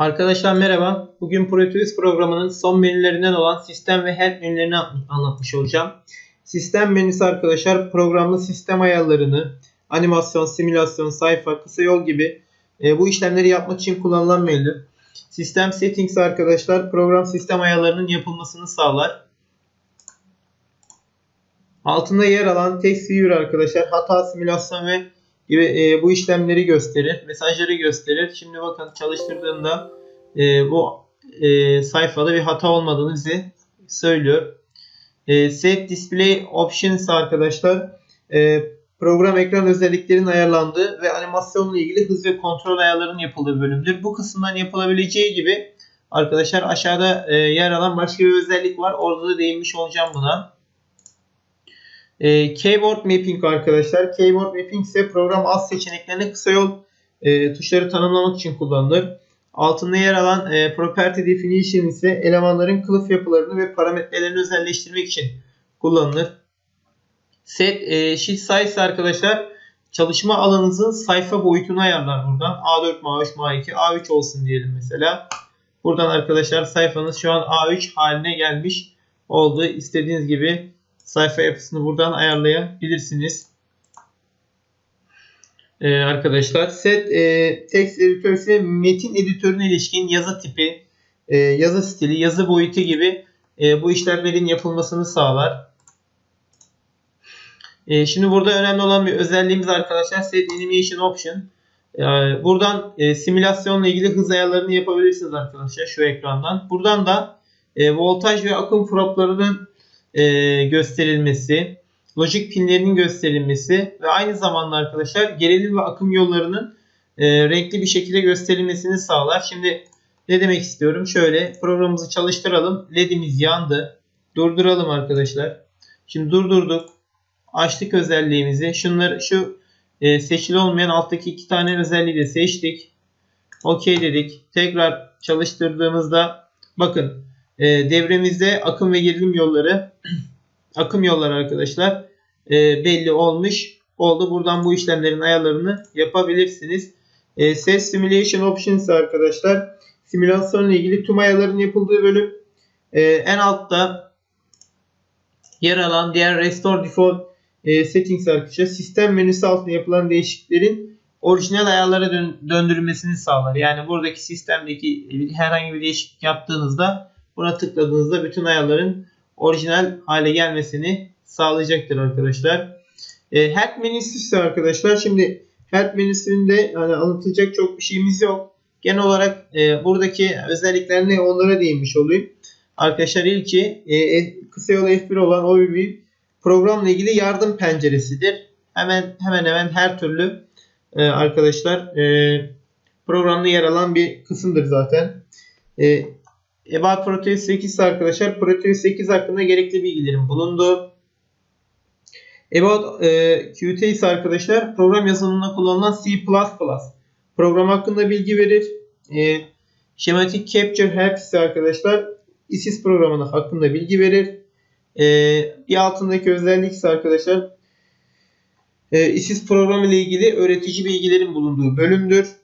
Arkadaşlar merhaba. Bugün Proteus programının son menülerinden olan sistem ve help menülerini an- anlatmış olacağım. Sistem menüsü arkadaşlar programlı sistem ayarlarını, animasyon, simülasyon, sayfa, kısa yol gibi e, bu işlemleri yapmak için kullanılan menü. Sistem settings arkadaşlar program sistem ayarlarının yapılmasını sağlar. Altında yer alan text viewer arkadaşlar hata, simülasyon ve gibi e, bu işlemleri gösterir. Mesajları gösterir. Şimdi bakın çalıştırdığında e, bu e, sayfada bir hata olmadığını bize söylüyor. E, Set Display Options arkadaşlar e, program ekran özelliklerinin ayarlandığı ve animasyonla ilgili hız ve kontrol ayarlarının yapıldığı bölümdür. Bu kısımdan yapılabileceği gibi arkadaşlar aşağıda e, yer alan başka bir özellik var. Orada da değinmiş olacağım buna. E, keyboard mapping arkadaşlar. Keyboard mapping ise program az seçeneklerine kısa yol e, tuşları tanımlamak için kullanılır. Altında yer alan e, property definition ise elemanların kılıf yapılarını ve parametrelerini özelleştirmek için kullanılır. Set e, sheet size arkadaşlar çalışma alanınızın sayfa boyutunu ayarlar buradan. A4 mu A3 mu A2 A3 olsun diyelim mesela. Buradan arkadaşlar sayfanız şu an A3 haline gelmiş oldu. İstediğiniz gibi sayfa yapısını buradan ayarlayabilirsiniz. Ee, arkadaşlar set e, text editör ise metin editörüne ilişkin yazı tipi, e, yazı stili, yazı boyutu gibi e, bu işlemlerin yapılmasını sağlar. E, şimdi burada önemli olan bir özelliğimiz arkadaşlar set animation option. E, buradan e, simülasyonla ilgili hız ayarlarını yapabilirsiniz arkadaşlar şu ekrandan. Buradan da e, voltaj ve akım proplarının e, gösterilmesi, lojik pinlerinin gösterilmesi ve aynı zamanda arkadaşlar gerilim ve akım yollarının e, renkli bir şekilde gösterilmesini sağlar. Şimdi ne demek istiyorum? Şöyle programımızı çalıştıralım. LED'imiz yandı. Durduralım arkadaşlar. Şimdi durdurduk. Açtık özelliğimizi. Şunları şu e, seçili olmayan alttaki iki tane özelliği de seçtik. OK dedik. Tekrar çalıştırdığımızda bakın e, devremizde akım ve gerilim yolları akım yolları arkadaşlar e, belli olmuş oldu. Buradan bu işlemlerin ayarlarını yapabilirsiniz. E, Ses Simulation Options arkadaşlar simülasyonla ilgili tüm ayarların yapıldığı bölüm. E, en altta yer alan diğer Restore Default e, Settings arkadaşlar sistem menüsü altında yapılan değişikliklerin orijinal ayarlara dön- döndürülmesini sağlar. Yani buradaki sistemdeki herhangi bir değişiklik yaptığınızda buna tıkladığınızda bütün ayarların orijinal hale gelmesini sağlayacaktır arkadaşlar. E, help menüsü ise arkadaşlar şimdi help menüsünde hani anlatacak çok bir şeyimiz yok. Genel olarak e, buradaki özellikler ne onlara değinmiş olayım. Arkadaşlar ilki e, e, kısa yol F1 olan OBB programla ilgili yardım penceresidir. Hemen hemen hemen her türlü e, arkadaşlar e, programda yer alan bir kısımdır zaten. E, About Proteus 8 arkadaşlar Proteus 8 hakkında gerekli bilgilerin bulundu. About e, Qt ise arkadaşlar program yazılımında kullanılan C++. Program hakkında bilgi verir. E, Schematic Capture Help ise arkadaşlar ISIS programının hakkında bilgi verir. E, bir altındaki özellik ise arkadaşlar e, ISIS programı ile ilgili öğretici bilgilerin bulunduğu bölümdür.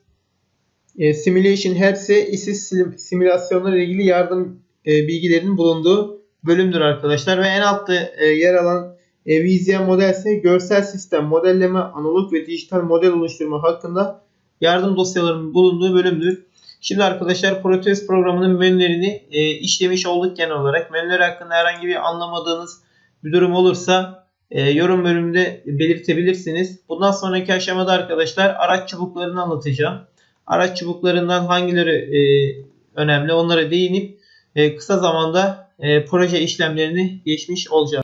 E, Simulation Help ise ISIS sim- simülasyonları ilgili yardım e, bilgilerinin bulunduğu bölümdür arkadaşlar. Ve en altta e, yer alan e, VZM model ise görsel sistem, modelleme, analog ve dijital model oluşturma hakkında yardım dosyalarının bulunduğu bölümdür. Şimdi arkadaşlar Proteus programının menülerini e, işlemiş olduk genel olarak. Menüler hakkında herhangi bir anlamadığınız bir durum olursa e, yorum bölümünde belirtebilirsiniz. Bundan sonraki aşamada arkadaşlar araç çubuklarını anlatacağım. Araç çubuklarından hangileri e, önemli onlara değinip e, kısa zamanda e, proje işlemlerini geçmiş olacağız.